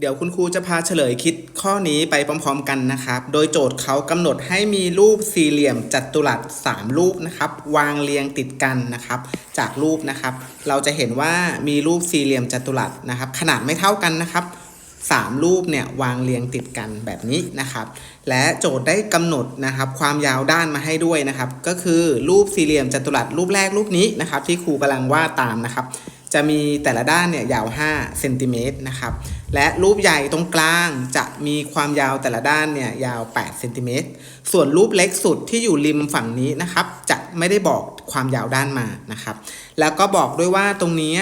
เดี๋ยวคุณครูจะพาเฉลยคิดข้อนี้ไปพร้อมๆกันนะครับ โดยโจทย์เขากำหนดให้มีรูปสี่เหลี่ยมจัตุรัส3รูปนะครับ วางเรียงติดกันนะครับ จากรูปนะครับ เราจะเห็นว่ามีรูปสี่เหลี่ยมจัตุรัสนะครับ ขนาดไม่เท่ากันนะครับ3รูปเนี่ยวางเรียงติดกันแบบนี้นะครับ และโจทย์ได้กำหนดนะครับความยาวด้านมาให้ด้วยนะครับ ก็คือรูปสี่เหลี่ยมจัตุรัสรูปแรกรูปนี้นะครับ ที่ครูกำลังวาดตามนะครับ จะมีแต่ละด้านเนี่ยยาว 5 เซนติเมตรนะครับ และรูปใหญ่ตรงกลางจะมีความยาวแต่ละด้านเนี่ยยาว 8 เซนติเมตร ส่วนรูปเล็กสุดที่อยู่ริมฝั่งนี้นะครับ จะไม่ได้บอก ความยาวด้านมานะครับ แล้วก็บอกด้วยว่าตรงนี้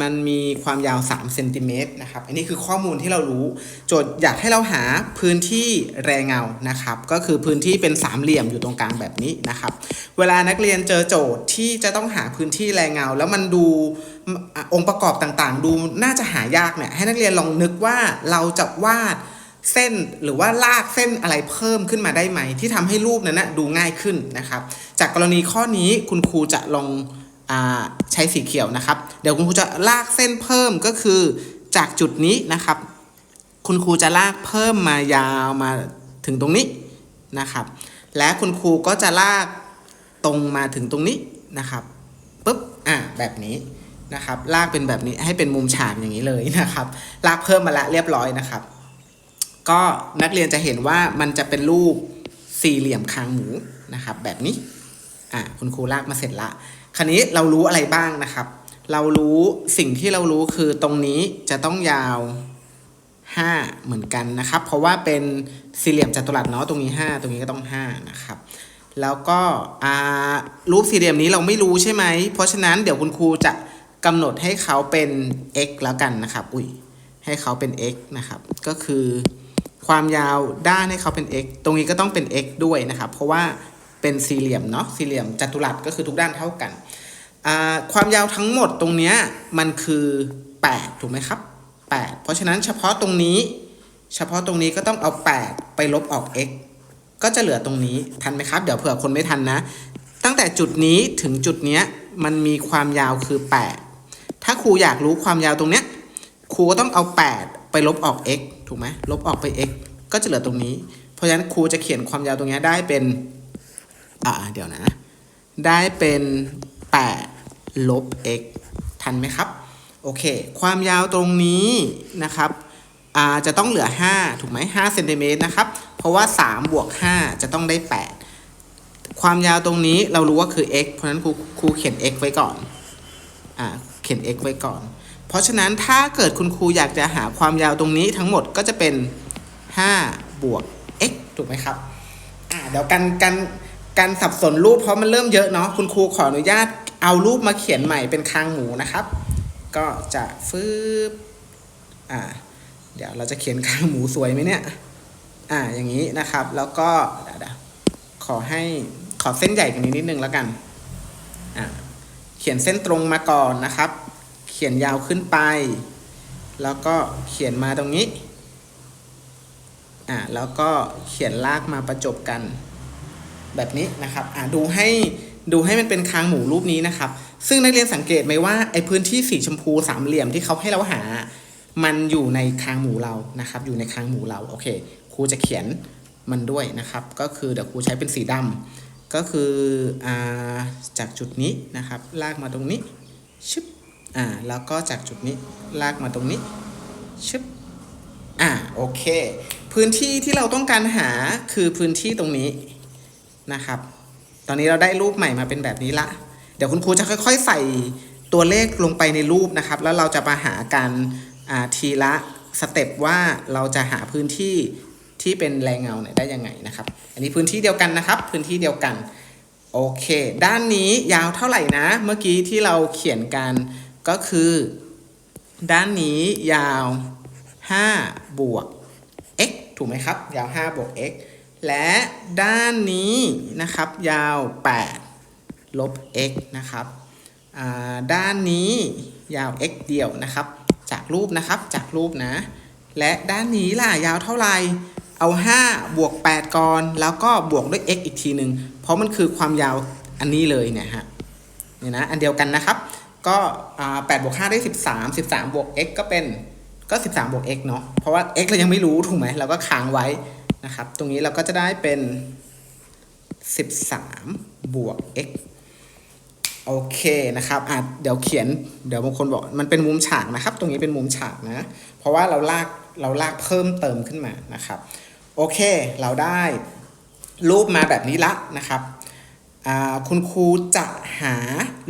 มันมีความยาว3เซนติเมตรนะครับ อันนี้คือข้อมูลที่เรารู้ โจทย์อยากให้เราหาพื้นที่แรงเงานะครับ ก็คือพื้นที่เป็นสามเหลี่ยมอยู่ตรงกลางแบบนี้นะครับ เวลานักเรียนเจอโจทย์ที่จะต้องหาพื้นที่แรงเงา แล้วมันดูองค์ประกอบต่างๆ ดูน่าจะหายากเนี่ยให้นักเรียนลองนึกว่าเราจะวาด เส้นหรือว่าลากเส้นอะไรเพิ่มขึ้นมาได้ไหม ที่ทำให้รูปนั้นนะดูง่ายขึ้นนะครับ จากกรณีข้อนี้คุณครูจะลองอใช้สีเขียวนะครับ เดี๋ยวคุณครูจะลากเส้นเพิ่มก็คือจากจุดนี้นะครับ คุณครูจะลากเพิ่มมายาวมาถึงตรงนี้นะครับ และคุณครูก็จะลากตรงมาถึงตรงนี้นะครับปุ๊บอะแบบนี้นะครับ ลากเป็นแบบนี้ให้เป็นมุมฉากอย่างนี้เลยนะครับ ลากเพิ่มมาละเรียบร้อยนะครับ ก็นักเรียนจะเห็นว่ามันจะเป็นรูปสี่เหลี่ยมคางหมูนะครับ แบบนี้อะคุณครูลากมาเสร็จละคราวนี้เรารู้อะไรบ้างนะครับ เรารู้สิ่งที่เรารู้คือตรงนี้จะต้องยาว 5 เหมือนกันนะครับ เพราะว่าเป็นสี่เหลี่ยมจัตุรัสเนาะตรงนี้ 5 ตรงนี้ก็ต้อง 5 นะครับ แล้วก็อ่ารูปสี่เหลี่ยมนี้เราไม่รู้ใช่ไหม เพราะฉะนั้นเดี๋ยวคุณครูจะกำหนดให้เขาเป็น x แล้วกันนะครับ อุ้ยให้เขาเป็น x นะครับ ก็คือ ความยาวด้านให้เขาเป็น x ตรงนี้ก็ต้องเป็น x ด้วยนะครับ เพราะว่าเป็นสี่เหลี่ยมเนาะสี่เหลี่ยมจัตุรัสก็คือทุกด้านเท่ากัน ความยาวทั้งหมดตรงนี้มันคือ 8 ถูกไหมครับ 8 เพราะฉะนั้นเฉพาะตรงนี้ เฉพาะตรงนี้ก็ต้องเอา 8 ไปลบออก x ก็จะเหลือตรงนี้ทันไหมครับ เดี๋ยวเผื่อคนไม่ทันนะ ตั้งแต่จุดนี้ถึงจุดเนี้ยมันมีความยาวคือ 8 ถ้าครูอยากรู้ความยาวตรงเนี้ยครูก็ต้องเอา 8 ไปลบออก x ถูกไหมลบออกไป x ก็จะเหลือตรงนี้ เพราะฉะนั้นครูจะเขียนความยาวตรงนี้ได้เป็นอ่าเดี๋ยวนะ ได้เป็น8ลบ x ทันไหมครับ โอเค ความยาวตรงนี้นะครับอ่าจะต้องเหลือ 5 ถูกไหม5เซนติเมตรนะครับ เพราะว่า 3 บวก 5 จะต้องได้ 8 ความยาวตรงนี้เรารู้ว่าคือ x เพราะฉะนั้นครูครูเขียน x ไว้ก่อนอ่าเขียน x ไว้ก่อน เพราะฉะนั้นถ้าเกิดคุณครูอยากจะหาความยาวตรงนี้ทั้งหมดก็จะเป็น 5 บวก x ถูกไหมครับอ่าเดี๋ยวกันกันกันสับสนรูปเพราะมันเริ่มเยอะเนาะคุณครูขออนุญาตเอารูปมาเขียนใหม่เป็นคางหมูนะครับ ก็จะฟืบอ่าเดี๋ยวเราจะเขียนคางหมูสวยไหมเนี่ยอ่าอย่างนี้นะครับแล้วก็เดี๋ยวขอให้ขอเส้นใหญ่กว่านี้นิดนึงแล้วกันอ่าเขียนเส้นตรงมาก่อนนะครับ ขียนยาวขึ้นไป แล้วก็เขียนมาตรงนี้ อ่าแล้วก็เขียนลากมาประจบกัน แบบนี้นะครับ อ่าดูให้ดูให้มันเป็นคางหมูรูปนี้นะครับ ซึ่งนักเรียนสังเกตไหมว่าไอ้พื้นที่สีชมพูสามเหลี่ยมที่เขาให้เราหา มันอยู่ในคางหมูเรานะครับ อยู่ในคางหมูเราโอเคครูจะเขียนมันด้วยนะครับ ก็คือเดี๋ยวครูใช้เป็นสีดำก็คืออ่าจากจุดนี้นะครับ ลากมาตรงนี้ชึบ อ่าแล้วก็จากจุดนี้ลากมาตรงนี้ชึบอ่าโอเค พื้นที่ที่เราต้องการหาคือพื้นที่ตรงนี้นะครับ ตอนนี้เราได้รูปใหม่มาเป็นแบบนี้ละ เดี๋ยวคุณครูจะค่อย ๆ ใส่ตัวเลขลงไปในรูปนะครับ แล้วเราจะมาหาการอ่าทีละสเต็ปว่าเราจะหาพื้นที่ที่เป็นแรงเงาเนี่ยได้ยังไงนะครับ อันนี้พื้นที่เดียวกันนะครับ พื้นที่เดียวกัน โอเค ด้านนี้ยาวเท่าไหร่นะ เมื่อกี้ที่เราเขียนกัน ก็คือ ด้านนี้ยาว 5 บวก x ถูกไหมครับ ยาว 5 บวก x และด้านนี้นะครับ ยาว 8 ลบ x นะครับด้านนี้ยาว x เดียวนะครับ จากรูปนะครับ จากรูปนะ และด้านนี้ล่ะยาวเท่าไหร่ เอา 5 บวก 8 ก่อน แล้วก็บวกด้วย x อีกทีหนึ่งเพราะมันคือความยาวอันนี้เลยเนี่ยฮะเนี่ยนะ อันเดียวกันนะครับ ก็อ่า8บวก5ได้13 13บวก x ก็เป็นก็13บวก x เนาะเพราะว่า x เรายังไม่รู้ถูกไหมเราก็ค้างไว้นะครับ ตรงนี้เราก็จะได้เป็น13บวก x โอเคนะครับอะเดี๋ยวเขียน เดี๋ยวบางคนบอกมันเป็นมุมฉากนะครับ ตรงนี้เป็นมุมฉากนะ เพราะว่าเราลากเราลากเพิ่มเติมขึ้นมานะครับ โอเค เราได้รูปมาแบบนี้ละนะครับ คุณครูจะหา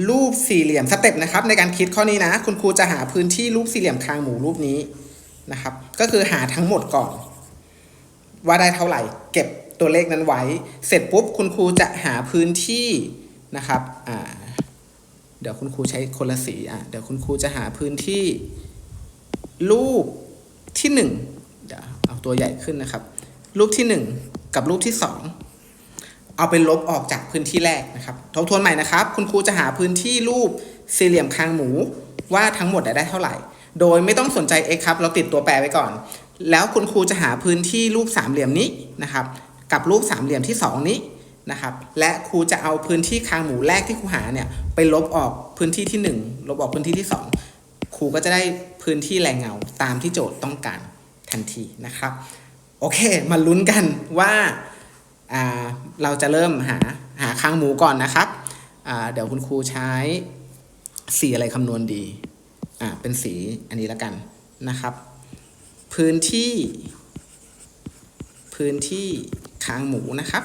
รูปสี่เหลี่ยมสเต็ปนะครับ ในการคิดข้อนี้นะ คุณครูจะหาพื้นที่รูปสี่เหลี่ยมคางหมูรูปนี้นะครับ ก็คือหาทั้งหมดก่อน ว่าได้เท่าไหร่ เก็บตัวเลขนั้นไว้ เสร็จปุ๊บคุณครูจะหาพื้นที่นะครับเดี๋ยวคุณครูใช้คนละสีอะเดี๋ยวคุณครูจะหาพื้นที่ รูปที่หนึ่งเดี๋ยวเอาตัวใหญ่ขึ้นนะครับ รูปที่หนึ่งกับรูปที่สอง เอาไปลบออกจากพื้นที่แรกนะครับ ทบทวนใหม่นะครับ คุณครูจะหาพื้นที่รูปสี่เหลี่ยมคางหมูว่าทั้งหมดได้เท่าไหร่ โดยไม่ต้องสนใจ x ครับ เราติดตัวแปรไว้ก่อน แล้วคุณครูจะหาพื้นที่รูปสามเหลี่ยมนี้นะครับ กับรูปสามเหลี่ยมที่สองนี้นะครับ และครูจะเอาพื้นที่คางหมูแรกที่ครูหาเนี่ยไปลบออกพื้นที่ที่หนึ่งลบออกพื้นที่ที่สองครูก็จะได้พื้นที่แรงเงาตามที่โจทย์ต้องการทันทีนะครับ โอเค มาลุ้นกันว่า เราจะเริ่มหาหาคางหมูก่อนนะครับ เดี๋ยวคุณครูใช้สีอะไรคำนวณดี อ่า เป็นสีอันนี้แล้วกันนะครับ พื้นที่ พื้นที่คางหมูนะครับ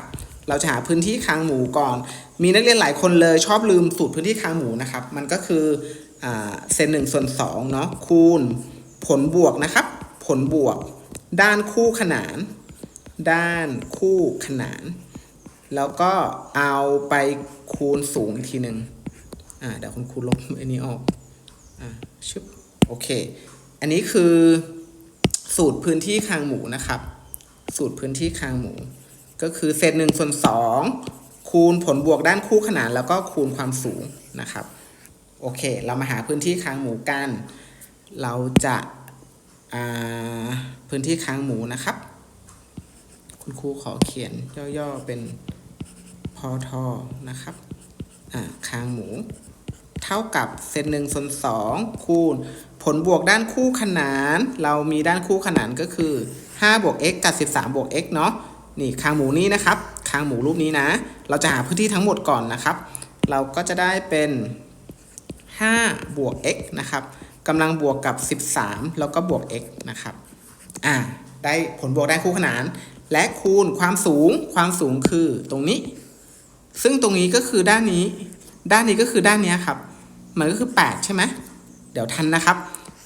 เราจะหาพื้นที่คางหมูก่อน มีนักเรียนหลายคนเลยชอบลืมสูตรพื้นที่คางหมูนะครับ มันก็คืออเซนหนึ่งส่วนสองเนาะคูณผลบวกนะครับ ผลบวก ด้านคู่ขนาน ด้านคู่ขนาน แล้วก็เอาไปคูณสูงอีกทีหนึ่งอ่าเดี๋ยวคุณครูลบอันนี้ออกอ่าชึบโอเค อันนี้คือสูตรพื้นที่คางหมูนะครับ สูตรพื้นที่คางหมู ก็คือเศษหนึ่งส่วนสองคูณผลบวกด้านคู่ขนาน แล้วก็คูณความสูงนะครับโอเค เรามาหาพื้นที่คางหมูกัน เราจะาพื้นที่คางหมูนะครับ คุณครูขอเขียนย่อๆเป็นพอทอนะครับอ่าคางหมู เท่ากับเศษหนึ่งส่วนสองคูณ ผลบวกด้านคู่ขนาน เรามีด้านคู่ขนานก็คือ5บวก x กับ 13บวก x เนาะนี่คางหมูนี้นะครับคางหมูรูปนี้นะ เราจะหาพื้นที่ทั้งหมดก่อนนะครับ เราก็จะได้เป็น5บวก x นะครับกำลังบวกกับ 13 แล้วก็บวก x นะครับ อ่า ได้ผลบวกด้านคู่ขนาน และคูณความสูงความสูงคือตรงนี้ ซึ่งตรงนี้ก็คือด้านนี้ ด้านนี้ก็คือด้านนี้ครับ มันก็คือ 8 ใช่ไหมเดี๋ยวทันนะครับ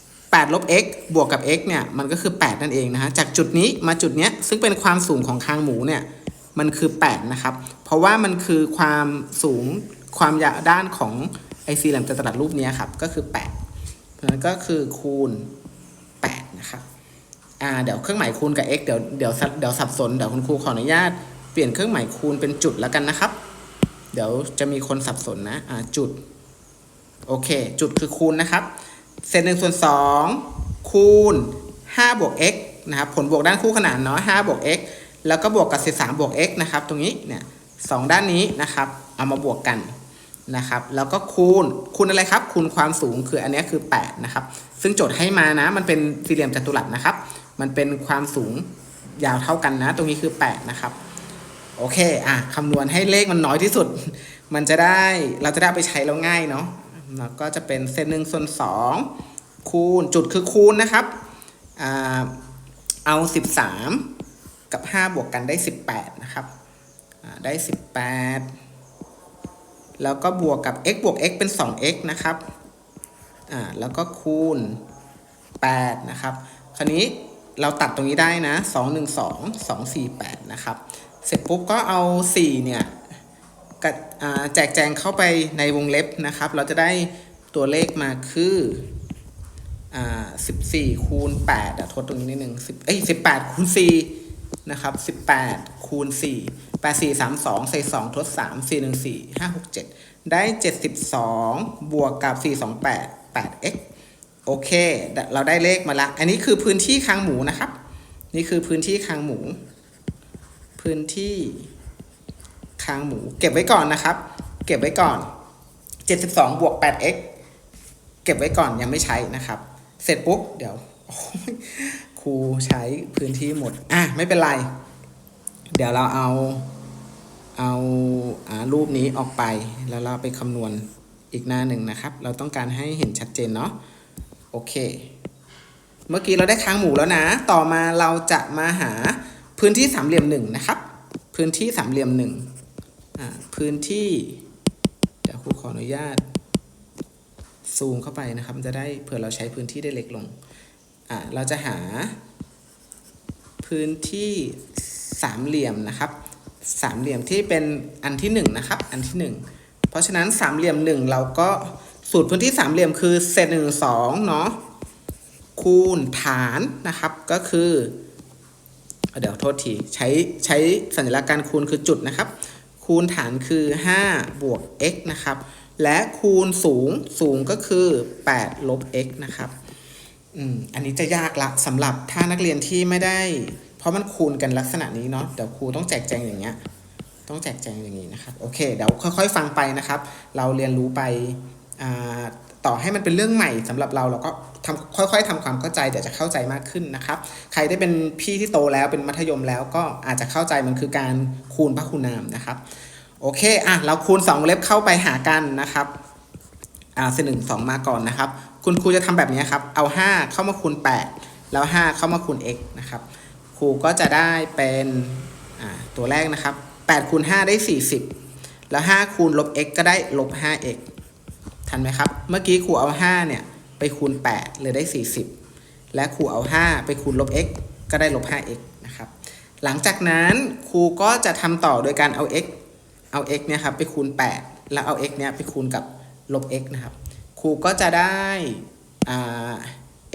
8ลบ x บวกกับ x เนี่ยมันก็คือ 8 นั่นเองนะฮะจากจุดนี้มาจุดเนี้ยซึ่งเป็นความสูงของคางหมูเนี่ยมันคือ 8 นะครับ เพราะว่ามันคือความสูงความยาวด้านของไอซีแหลมจัตุรัสรูปนี้ครับก็คือ8เพราะนั้นก็คือคูณ 8 นะครับ อ่าเดี๋ยวเครื่องหมายคูณกับ x เดี๋ยวเดี๋ยวสับเดี๋ยวสับสนเดี๋ยวคุณครูขออนุญาตเปลี่ยนเครื่องหมายคูณเป็นจุดแล้วกันนะครับ เดี๋ยวจะมีคนสับสนนะอ่าจุดโอเค จุดคือคูณนะครับ เศษหนึ่งส่วนสองคูณ5บวก x นะครับผลบวกด้านคู่ขนานเนาะ5บวก x แล้วก็บวกกับ13บวก x นะครับ ตรงนี้เนี่ยสองด้านนี้นะครับ เอามาบวกกันนะครับ แล้วก็คูณคูณอะไรครับ คูณความสูงคืออันนี้คือ8นะครับ ซึ่งโจทย์ให้มานะ มันเป็นสี่เหลี่ยมจัตุรัสนะครับ มันเป็นความสูงยาวเท่ากันนะ ตรงนี้คือ8นะครับ โอเค อะคำนวณให้เลขมันน้อยที่สุด มันจะได้เราจะได้ไปใช้แล้วง่ายเนาะแล้วก็จะเป็นเศษหนึ่งส่วนสองคูณจุดคือคูณนะครับอ่าเอา 13 กับ 5 บวกกันได้ 18 นะครับได้ 18 แล้วก็บวกกับ x บวก x เป็น 2x นะครับ อ่า แล้วก็คูณ 8 นะครับ คราวนี้ เราตัดตรงนี้ได้นะ 2 1 2 2 4 8 นะครับ เสร็จปุ๊บก็เอา 4 เนี่ยแจกแจงเข้าไปในวงเล็บนะครับ เราจะได้ตัวเลขมาคือ14 คูณ8อะทดตรงนี้นิดนึง10เอ้ย18 คูณ 4 นะครับ 18 คูณ 4 8 4 3 2ใส่2ทด 3 4 1 4 5 6 7 ได้ 72 บวกกับ 4 2 8 8x โอเค เราได้เลขมาละ อันนี้คือพื้นที่คางหมูนะครับ นี่คือพื้นที่คางหมู พื้นที่คางหมู เก็บไว้ก่อนนะครับ เก็บไว้ก่อน 72บวก 8x เก็บไว้ก่อนยังไม่ใช้นะครับ เสร็จปุ๊บ เดี๋ยวครูใช้พื้นที่หมด อะ ไม่เป็นไร เดี๋ยวเราเอา เอาอารูปนี้ออกไป แล้วเราไปคำนวณอีกหน้าหนึ่งนะครับ เราต้องการให้เห็นชัดเจนเนาะ โอเค เมื่อกี้เราได้ค้างหมูแล้วนะ ต่อมาเราจะมาหาพื้นที่สามเหลี่ยมหนึ่งนะครับ พื้นที่สามเหลี่ยมหนึ่งพื้นที่ เดี๋ยวครูขออนุญาต ซูมเข้าไปนะครับ จะได้เผื่อเราใช้พื้นที่ได้เล็กลง อ่าเราจะหา พื้นที่สามเหลี่ยมนะครับสามเหลี่ยมที่เป็นอันที่หนึ่งนะครับ อันที่หนึ่งเพราะฉะนั้นสามเหลี่ยมหนึ่งเราก็ สูตรพื้นที่สามเหลี่ยมคือเศษหนึ่งสองเนาะคูณฐานนะครับก็คือ เดี๋ยวโทษทีใช้ใช้สัญลักษณ์การคูณคือจุดนะครับ คูณฐานคือ 5 บวก x นะครับ และคูณสูงสูงก็คือ 8 ลบ x นะครับอืมอันนี้จะยากละสำหรับถ้านักเรียนที่ไม่ได้ เพราะมันคูณกันลักษณะนี้เนาะเดี๋ยวครูต้องแจกแจงอย่างเงี้ยต้องแจกแจงอย่างนี้นะครับ โอเค เดี๋ยวค่อยๆ ฟังไปนะครับ เราเรียนรู้ไป ต่อให้มันเป็นเรื่องใหม่สำหรับเราเราก็ทำค่อย ๆทำความเข้าใจเดี๋ยวจะเข้าใจมากขึ้นนะครับ ใครได้เป็นพี่ที่โตแล้วเป็นมัธยมแล้วก็อาจจะเข้าใจมันคือการคูณพหุนามนะครับ โอเคอะเราคูณ 2 เล็บเข้าไปหากันนะครับอ่าเศษหนึ่งสองมาก่อนนะครับ คุณครูจะทำแบบนี้ครับ เอา 5 เข้ามาคูณ 8 แล้ว 5 เข้ามาคูณ x นะครับครูก็จะได้เป็นอ่าตัวแรกนะครับ8คูณ5ได้ 40 แล้ว5คูณลบ x ก็ได้ลบ 5x ทันไหมครับ เมื่อกี้ครูเอา 5 เนี่ย ไปคูณ 8 เลยได้ 40 และครูเอา 5 ไปคูณลบ x ก็ได้ลบ 5x นะครับ หลังจากนั้นครูก็จะทำต่อโดยการเอา x เอา x เนี่ยครับไปคูณ 8 แล้วเอา x เนี่ยไปคูณกับลบ x นะครับ ครูก็จะได้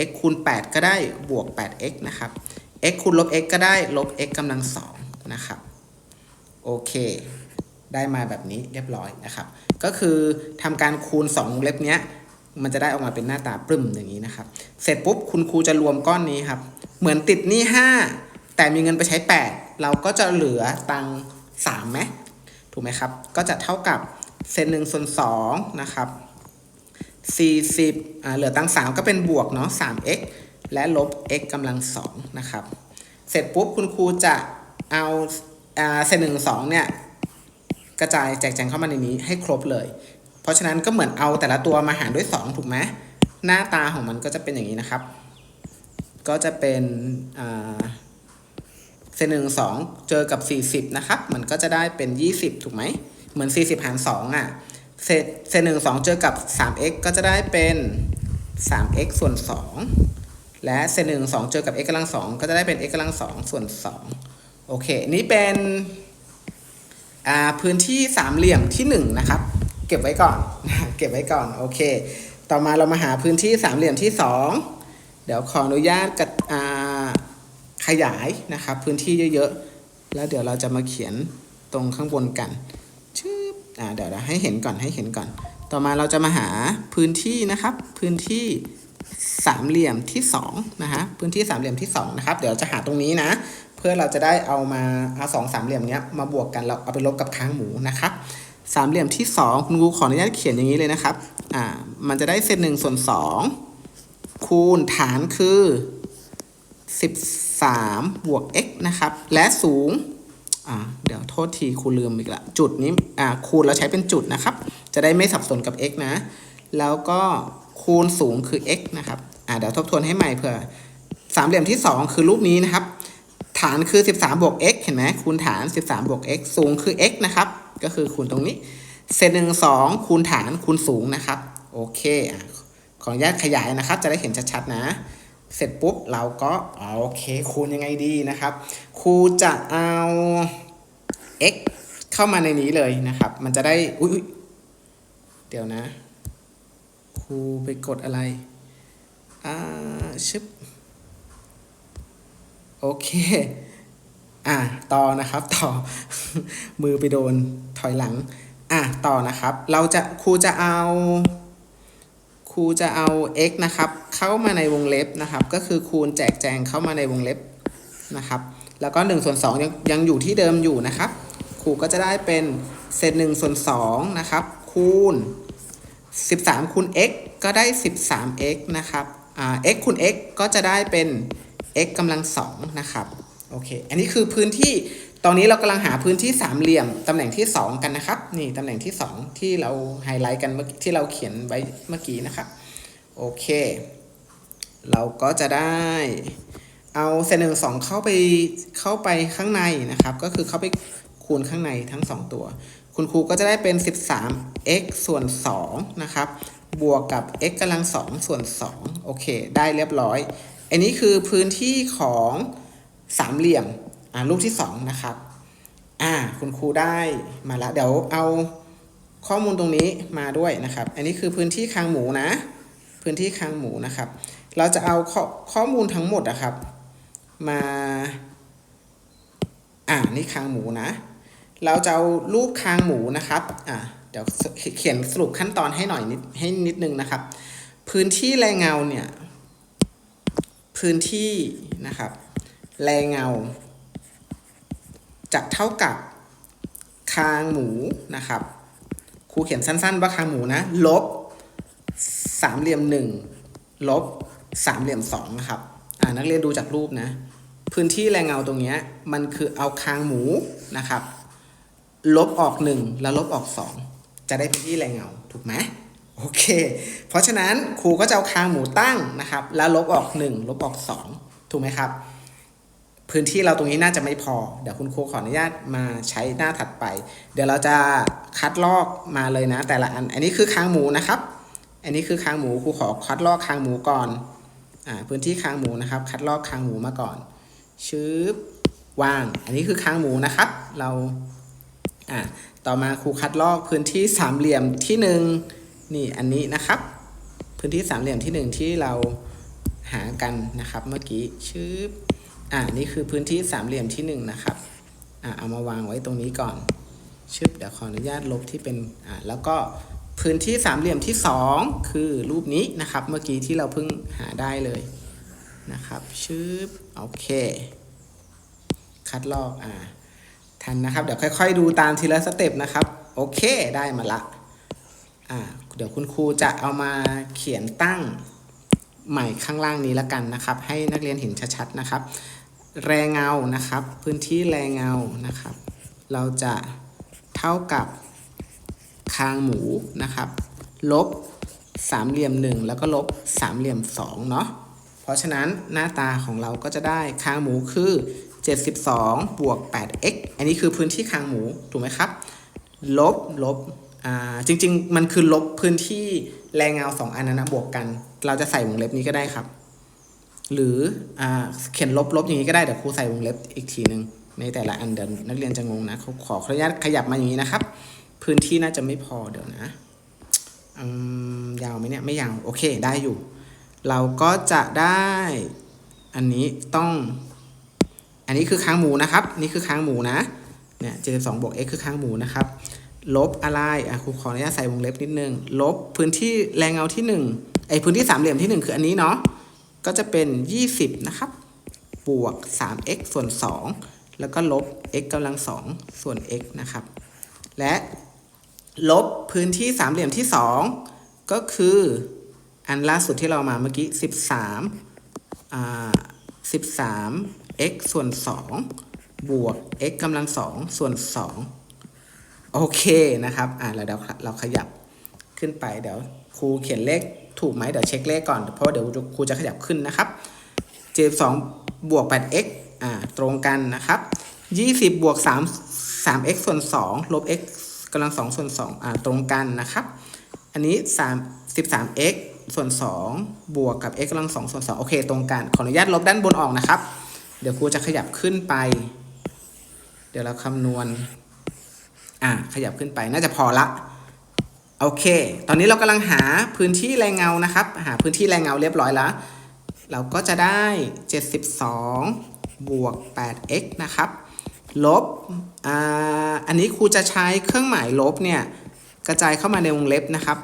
x คูณ 8 ก็ได้บวก 8x นะครับ x คูณลบ x ก็ได้ลบ x กำลังสองนะครับ โอเค ได้มาแบบนี้เรียบร้อยนะครับ ก็คือทำการคูณ 2 เล็บเนี้ยมันจะได้ออกมาเป็นหน้าตาปรึ้มอย่างนี้นะครับ เสร็จปุ๊บคุณครูจะรวมก้อนนี้ครับ เหมือนติดหนี้5 แต่มีเงินไปใช้ 8 เราก็จะเหลือตังค์3ไหมถูกไหมครับ ก็จะเท่ากับเศษหนึ่งส่วนสองนะครับ40อ่าเหลือตังค์3ก็เป็นบวกเนาะสาม x และลบ x กำลังสองนะครับ เสร็จปุ๊บคุณครูจะเอาอ่าเศษหนึ่งสองเนี่ย กระจายแจกแจงเข้ามาในนี้ให้ครบเลย เพราะฉะนั้นก็เหมือนเอาแต่ละตัวมาหารด้วย 2 ถูกไหมหน้าตาของมันก็จะเป็นอย่างนี้นะครับ ก็จะเป็นเศษหนึ่งสองเจอกับ 40 นะครับ มันก็จะได้เป็น 20 ถูกไหม เหมือน 40 หาร2อะเศษเศษหนึ่งสองเจอกับ 3x ก็จะได้เป็น 3x ส่วน 2 และเศษหนึ่งสองเจอกับ x กำลังสองก็จะได้เป็น x กำลังสองส่วน 2 โอเค นี่เป็น พื้นที่สามเหลี่ยมที่1นะครับเก็บไว้ก่อนเก็บไว้ก่อนโอเค ต่อมาเรามาหาพื้นที่สามเหลี่ยมที่ 2 เดี๋ยวขออนุญาตกับขยายนะครับพื้นที่เยอะๆ แล้วเดี๋ยวเราจะมาเขียนตรงข้างบนกันชืบอ่าเดี๋ยวเราให้เห็นก่อนให้เห็นก่อน ต่อมาเราจะมาหาพื้นที่นะครับพื้นที่สามเหลี่ยมที่2นะฮะพื้นที่สามเหลี่ยมที่2นะครับเดี๋ยวจะหาตรงนี้นะ พื่อเราจะได้เอามาเอาสองสามเหลี่ยมเนี้ยมาบวกกันเราเอาไปลบกับค้างหมูนะครับสามเหลี่ยมที่ 2 คุณครูขออนุญาตเขียนอย่างนี้เลยนะครับอ่ามันจะได้เศษหนึ่งส่วน2คูณฐานคือ 13 บวก x นะครับ และสูงอ่าเดี๋ยวโทษทีครูลืมอีกละ จุดนี้อ่าคูณเราใช้เป็นจุดนะครับ จะได้ไม่สับสนกับ x นะ แล้วก็คูณสูงคือ x นะครับอ่าเดี๋ยวทบทวนให้ใหม่เผื่อสามเหลี่ยมที่ 2 คือรูปนี้นะครับ ฐานคือ 13บวก x เห็นไหมคูณฐาน 13บวก x สูงคือ x นะครับ ก็คือคูณตรงนี้เศษหนึ่งสองคูณฐานคูณสูงนะครับ โอเคอะขออนุญาตขยายนะครับ จะได้เห็นชัดๆนะ เสร็จปุ๊บเราก็โอเคคูณยังไงดีนะครับ ครูจะเอา x เข้ามาในนี้เลยนะครับ มันจะได้อุ้ยอุ๊ยเดี๋ยวนะ ครูไปกดอะไร อ่าชึบ โอเค อะต่อนะครับ ต่อ มือไปโดนถอยหลัง อะต่อนะครับ เราจะครูจะเอาครูจะเอา x นะครับ เข้ามาในวงเล็บนะครับ ก็คือคูณแจกแจงเข้ามาในวงเล็บนะครับ แล้วก็1ส่วน2ยังยังอยู่ที่เดิมอยู่นะครับ ครูก็จะได้เป็นเศษ1ส่วน2นะครับ คูณ 13คูณ x ก็ได้ 13x นะครับ อ่า x คูณ x ก็จะได้เป็น x กำลังสองนะครับโอเคอันนี้คือพื้นที่ตอนนี้เรากำลังหาพื้นที่สามเหลี่ยมตำแหน่งที่ 2 กันนะครับ นี่ตำแหน่งที่ 2 ที่เราไฮไลท์กันเมื่อที่เราเขียนไว้เมื่อกี้นะครับโอเค เราก็จะได้เอาเศษหนึ่งสองเข้าไปเข้าไปข้างในนะครับ ก็คือเข้าไปคูณข้างในทั้ง 2 ตัว คุณครูก็จะได้เป็น 13 x ส่วน2นะครับบวกกับ x กำลัง2ส่วน2โอเค ได้เรียบร้อย อันนี้คือพื้นที่ของสามเหลี่ยมอ่ารูปที่2นะครับอ่าคุณครูได้มาแล้วเดี๋ยวเอาข้อมูลตรงนี้มาด้วยนะครับ อันนี้คือพื้นที่คางหมูนะ พื้นที่คางหมูนะครับ เราจะเอาข้อข้อมูลทั้งหมดนะครับ มาอ่านี่คางหมูนะ เราจะเอารูปคางหมูนะครับอ่าเดี๋ยวเขียนสรุปขั้นตอนให้หน่อยนิดให้นิดนึงนะครับ พื้นที่แรงเงาเนี่ย พื้นที่นะครับ แรงเงาจะเท่ากับคางหมูนะครับครูเขียนสั้นๆว่าคางหมูนะ ลบสามเหลี่ยมหนึ่งลบสามเหลี่ยมสองครับอ่านักเรียนดูจากรูปนะ พื้นที่แรงเงาตรงนี้มันคือเอาคางหมูนะครับ ลบออกหนึ่งแล้วลบออกสองจะได้พื้นที่แรงเงาถูกไหม โอเค เพราะฉะนั้นครูก็จะเอาคางหมูตั้งนะครับ แล้วลบออกหนึ่งลบออกสองถูกไหมครับ พื้นที่เราตรงนี้น่าจะไม่พอ เดี๋ยวคุณครูขออนุญาตมาใช้หน้าถัดไป เดี๋ยวเราจะคัดลอกมาเลยนะ แต่ละอัน อันนี้คือคางหมูนะครับ อันนี้คือคางหมูครูขอคัดลอกคางหมูก่อน อ่า พื้นที่คางหมูนะครับ คัดลอกคางหมูมาก่อนชึบวาง อันนี้คือคางหมูนะครับ เรา อ่า ต่อมาครูคัดลอกพื้นที่สามเหลี่ยมที่หนึ่ง นี่อันนี้นะครับ พื้นที่สามเหลี่ยมที่หนึ่งที่เราหากันนะครับ เมื่อกี้ชึบอ่านี่คือพื้นที่สามเหลี่ยมที่หนึ่งนะครับอ่าเอามาวางไว้ตรงนี้ก่อนชึบเดี๋ยวขออนุญาตลบที่เป็นอ่าแล้วก็พื้นที่สามเหลี่ยมที่สองคือรูปนี้นะครับ เมื่อกี้ที่เราเพิ่งหาได้เลยนะครับชึบโอเค คัดลอกอ่าทันนะครับ เดี๋ยวค่อย ๆ ดูตามทีละสเต็ปนะครับ โอเคได้มาละอ่า เดี๋ยวคุณครูจะเอามาเขียนตั้งใหม่ข้างล่างนี้แล้วกันนะครับ ให้นักเรียนเห็นชัดๆนะครับ แรงเงานะครับ พื้นที่แรงเงานะครับ เราจะเท่ากับคางหมูนะครับ ลบสามเหลี่ยมหนึ่งแล้วก็ลบสามเหลี่ยมสองเนาะเพราะฉะนั้นหน้าตาของเราก็จะได้คางหมูคือ 72บวก 8x อันนี้คือพื้นที่คางหมูถูกไหมครับ ลบลบ จริง ๆ มันคือลบพื้นที่แรงเงา2อันนั้นนะบวกกัน เราจะใส่วงเล็บนี้ก็ได้ครับ หรืออเขียนลบลบอย่างนี้ก็ได้เดี๋ยวครูใส่วงเล็บอีกทีหนึ่งในแต่ละอันเดี๋ยวนักเรียนจะงงนะขอขออนุญาตขยับมาอย่างนี้นะครับ พื้นที่น่าจะไม่พอเดี๋ยวนะยาวไหมเนี่ยไม่ยาวโอเคได้อยู่ เราก็จะได้อันนี้ต้อง อันนี้คือค้างหมูนะครับ นี่คือค้างหมูนะเนี่ย72บวก x คือค้างหมูนะครับ ลบอะไรอะครูขออนุญาตใส่วงเล็บนิดนึง ลบพื้นที่แรงเงาที่1ไอพื้นที่สามเหลี่ยมที่ 1 คืออันนี้เนาะก็จะเป็น 20 นะครับ บวก 3x ส่วน 2 แล้วก็ลบ x กำลัง 2 ส่วน x นะครับ และลบพื้นที่สามเหลี่ยมที่ 2 ก็คืออันล่าสุดที่เรามาเมื่อกี้ 13อ่า13 x ส่วน 2 บวก x กำลัง 2 ส่วน 2 โอเคนะครับ อ่าแล้วเดี๋ยวเราขยับขึ้นไป เดี๋ยวครูเขียนเลขถูกไหมเดี๋ยวเช็คเลขก่อน เพราะว่าเดี๋ยวครูจะขยับขึ้นนะครับ72บวก 8x อ่า ตรงกันนะครับ 20 บวก 3 3x ส่วน 2 ลบ x กำลัง 2 ส่วน 2 อ่า ตรงกันนะครับ อันนี้ 3 13x ส่วน 2 บวกกับ x กำลัง 2 ส่วน 2 โอเค ตรงกัน ขออนุญาตลบด้านบนออกนะครับ เดี๋ยวครูจะขยับขึ้นไป เดี๋ยวเราคำนวณ อ่าขยับขึ้นไปน่าจะพอละโอเค ตอนนี้เรากำลังหาพื้นที่แรงเงานะครับ หาพื้นที่แรงเงาเรียบร้อยแล้ว เราก็จะได้ 72 บวก 8x นะครับ ลบอ่าอันนี้ครูจะใช้เครื่องหมายลบเนี่ยกระจายเข้ามาในวงเล็บนะครับ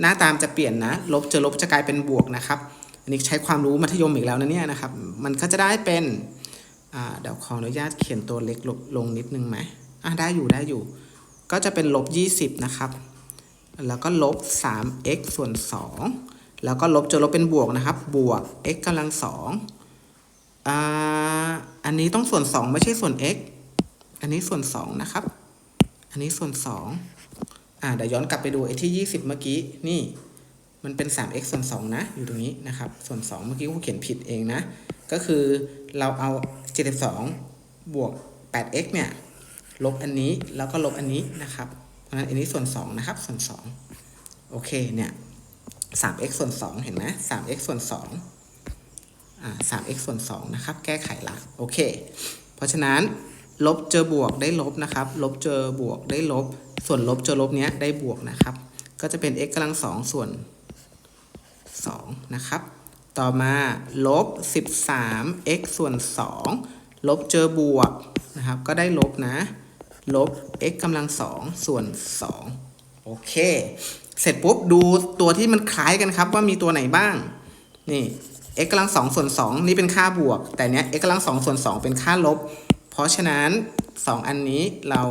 หน้าตามจะเปลี่ยนนะ ลบเจอลบจะกลายเป็นบวกนะครับ อันนี้ใช้ความรู้มัธยมอีกแล้วนะเนี่ยนะครับ มันก็จะได้เป็นเดี๋ยวขออนุญาตเขียนตัวเล็กลลงนิดนึงไหม อ่าได้อยู่ได้อยู่ ก็จะเป็นลบ20 นะครับ แล้วก็ลบ 3x ส่วน 2 แล้วก็ลบจอลบเป็นบวกนะครับ บวก x กำลังสองอ่าอันนี้ต้องส่วน 2 ไม่ใช่ส่วน x อันนี้ส่วน 2 นะครับ อันนี้ส่วน 2อ่าเดี๋ยวย้อนกลับไปดูไอ้ที่ 20 เมื่อกี้ นี่ มันเป็น 3x ส่วน 2 นะ อยู่ตรงนี้นะครับ ส่วน 2 เมื่อกี้ครูเขียนผิดเองนะ ก็คือเราเอา 72 บวก 8x เนี่ย ลบอันนี้แล้วก็ลบอันนี้นะครับเพราะฉะนั้นอันนี้ส่วน2นะครับส่วน2โอเคเนี่ย 3x ส่วน2เห็นไหม 3x ส่วน2อ่า 3x ส่วน2นะครับแก้ไขละโอเค เพราะฉะนั้นลบเจอบวกได้ลบนะครับ ลบเจอบวกได้ลบ ส่วนลบเจอลบเนี้ยได้บวกนะครับ ก็จะเป็น x กำลัง2ส่วน2นะครับ ต่อมาลบ 13x ส่วน 2 ลบเจอบวกนะครับ ก็ได้ลบนะ ลบ x กำลัง2ส่วน2โอเค เสร็จปุ๊บดูตัวที่มันคล้ายกันครับว่ามีตัวไหนบ้าง นี่ x กำลัง2ส่วน2นี่เป็นค่าบวก แต่เนี้ย x กำลัง2ส่วน2เป็นค่าลบ เพราะฉะนั้น2อันนี้เรา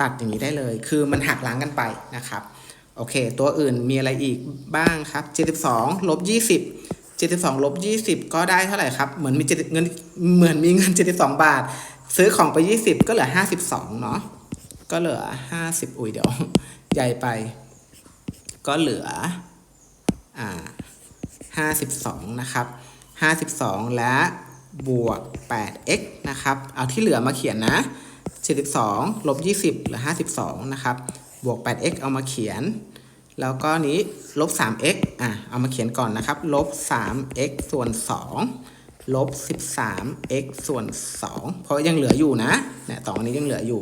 ตัดอย่างนี้ได้เลย คือมันหักล้างกันไปนะครับ โอเค ตัวอื่นมีอะไรอีกบ้างครับ 72ลบ20 72ลบ20 ก็ได้เท่าไหร่ครับ เหมือนมีเงินเหมือนมีเงิน 72 บาท ซื้อของไป 20 ก็เหลือ 52 เนาะก็เหลือ 50 อุ้ยเดี๋ยว ใหญ่ไป ก็เหลืออ่า52 นะครับ 52 และบวก 8x นะครับ เอาที่เหลือมาเขียนนะ72ลบ20 เหลือ 52 นะครับ บวก 8x เอามาเขียน แล้วก็นี้ลบ 3x อะ เอามาเขียนก่อนนะครับ ลบ 3x ส่วน 2 ลบ 13x ส่วน 2 เพราะยังเหลืออยู่นะเนี่ยตองนี้ยังเหลืออยู่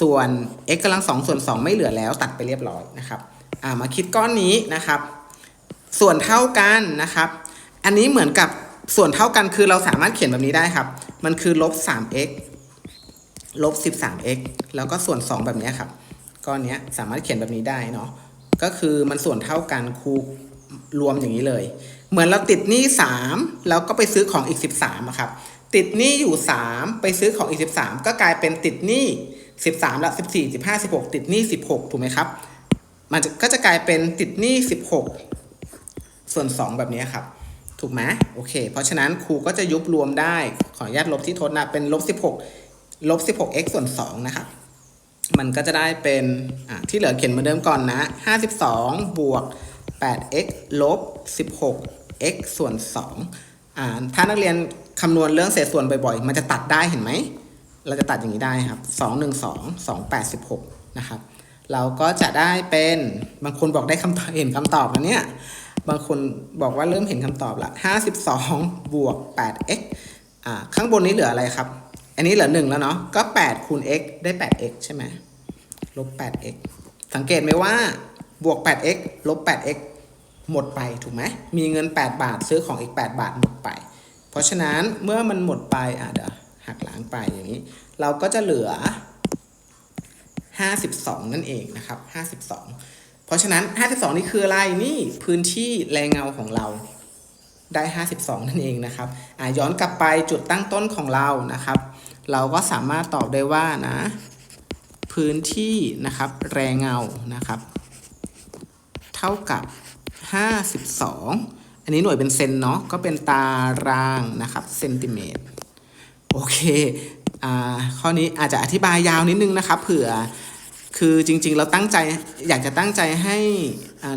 ส่วน x กำลัง 2 ส่วน 2 ไม่เหลือแล้วตัดไปเรียบร้อยนะครับอ่ามาคิดก้อนนี้นะครับ ส่วนเท่ากันนะครับ อันนี้เหมือนกับส่วนเท่ากันคือเราสามารถเขียนแบบนี้ได้ครับ มันคือลบ 3x ลบ 13x แล้วก็ส่วน 2 แบบนี้ครับก้อนนี้สามารถเขียนแบบนี้ได้เนาะก็คือมันส่วนเท่ากันครู รวมอย่างนี้เลย เหมือนเราติดหนี้3แล้วก็ไปซื้อของอีก 13อะครับ ติดหนี้อยู่ 3 ไปซื้อของอีก 13 ก็กลายเป็นติดหนี้ 13แล้ว14 15 16 ติดหนี้ 16 ถูกไหมครับ มันก็จะกลายเป็นติดหนี้ 16 ส่วน 2 แบบนี้ครับ ถูกไหมโอเค เพราะฉะนั้นครูก็จะยุบรวมได้ ขออนุญาตลบที่ทดนะเป็นลบ 16ลบ 16x ส่วน 2 นะครับมันก็จะได้เป็นที่เหลือเขียนเหมือนเดิมก่อนนะ 52 บวก 8x ลบ 16x ส่วน2อ่าถ้านักเรียนคำนวณเรื่องเศษส่วนบ่อยๆ มันจะตัดได้เห็นไหม เราจะตัดอย่างนี้ได้ครับ 2 1 2 2 8 16 นะครับ เราก็จะได้เป็นบางคนบอกได้คำตอบเห็นคำตอบแล้วเนี่ย บางคนบอกว่าเริ่มเห็นคำตอบละ 52 บวก 8x อ่าข้างบนนี้เหลืออะไรครับ อันนี้เหลือ 1 แล้วเนาะ ก็ 8 คูณ x ได้ 8x ใช่ไหมลบ 8x สังเกตไหมว่าบวก 8x ลบ 8x หมดไปถูกไหมมีเงิน 8 บาทซื้อของอีก 8 บาทหมดไป เพราะฉะนั้นเมื่อมันหมดไปอะเดี๋ยวหักล้างไปอย่างนี้ เราก็จะเหลือ 52 นั่นเองนะครับ 52 เพราะฉะนั้น 52 นี่คืออะไรนี่พื้นที่แรงเงาของเราได้ 52 นั่นเองนะครับอะย้อนกลับไปจุดตั้งต้นของเรานะครับ เราก็สามารถตอบได้ว่านะ พื้นที่นะครับ แรงเงานะครับ เท่ากับ 52 อันนี้หน่วยเป็นเซนเนาะก็เป็นตารางนะครับเซนติเมตรโอเคอ่าข้อนี้อาจจะอธิบายยาวนิดนึงนะครับเผื่อคือจริงๆ เราตั้งใจอยากจะตั้งใจให้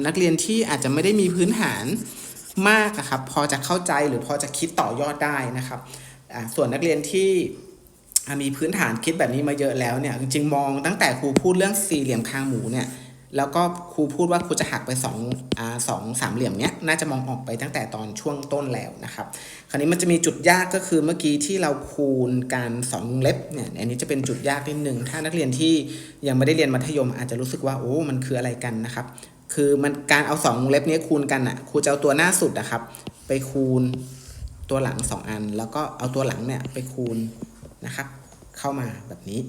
นักเรียนที่อาจจะไม่ได้มีพื้นฐานมากอะครับพอจะเข้าใจหรือพอจะคิดต่อยอดได้นะครับอ่าส่วนนักเรียนที่มีพื้นฐานคิดแบบนี้มาเยอะแล้วเนี่ยจริงๆ มองตั้งแต่ครูพูดเรื่องสี่เหลี่ยมคางหมูเนี่ย แล้วก็ครูพูดว่าครูจะหักไปสองอ่าสองสามเหลี่ยมเนี้ยน่าจะมองออกไปตั้งแต่ตอนช่วงต้นแล้วนะครับ คราวนี้มันจะมีจุดยากก็คือเมื่อกี้ที่เราคูณการสองเล็บเนี่ยอันนี้จะเป็นจุดยากนิดนึง ถ้านักเรียนที่ยังไม่ได้เรียนมัธยม อาจจะรู้สึกว่าโอ้มันคืออะไรกันนะครับ คือมันการเอาสองเล็บนี้คูณกันอะครูจะเอาตัวหน้าสุดนะครับ ไปคูณตัวหลังสองอัน แล้วก็เอาตัวหลังเนี่ยไปคูณนะครับ เข้ามาแบบนี้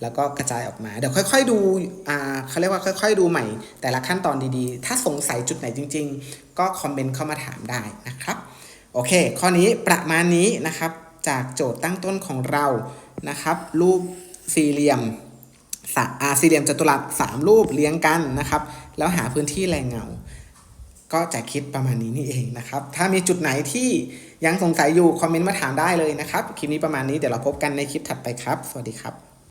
แล้วก็กระจายออกมา เดี๋ยวค่อย ๆ ดูอ่าเขาเรียกว่าค่อย ๆ ดูใหม่ แต่ละขั้นตอนดีๆ ถ้าสงสัยจุดไหนจริง ๆ ก็คอมเมนต์เข้ามาถามได้นะครับโอเค ข้อนี้ประมาณนี้นะครับจากโจทย์ตั้งต้นของเรานะครับ รูปสี่เหลี่ยมสาสี่เหลี่ยมจัตุรัสสามรูปเรียงกันนะครับ แล้วหาพื้นที่แรงเงา ก็จะคิดประมาณนี้นี่เองนะครับ ถ้ามีจุดไหนที่ยังสงสัยอยู่ คอมเมนต์มาถามได้เลยนะครับ คลิปนี้ประมาณนี้ เดี๋ยวเราพบกันในคลิปถัดไปครับ สวัสดีครับ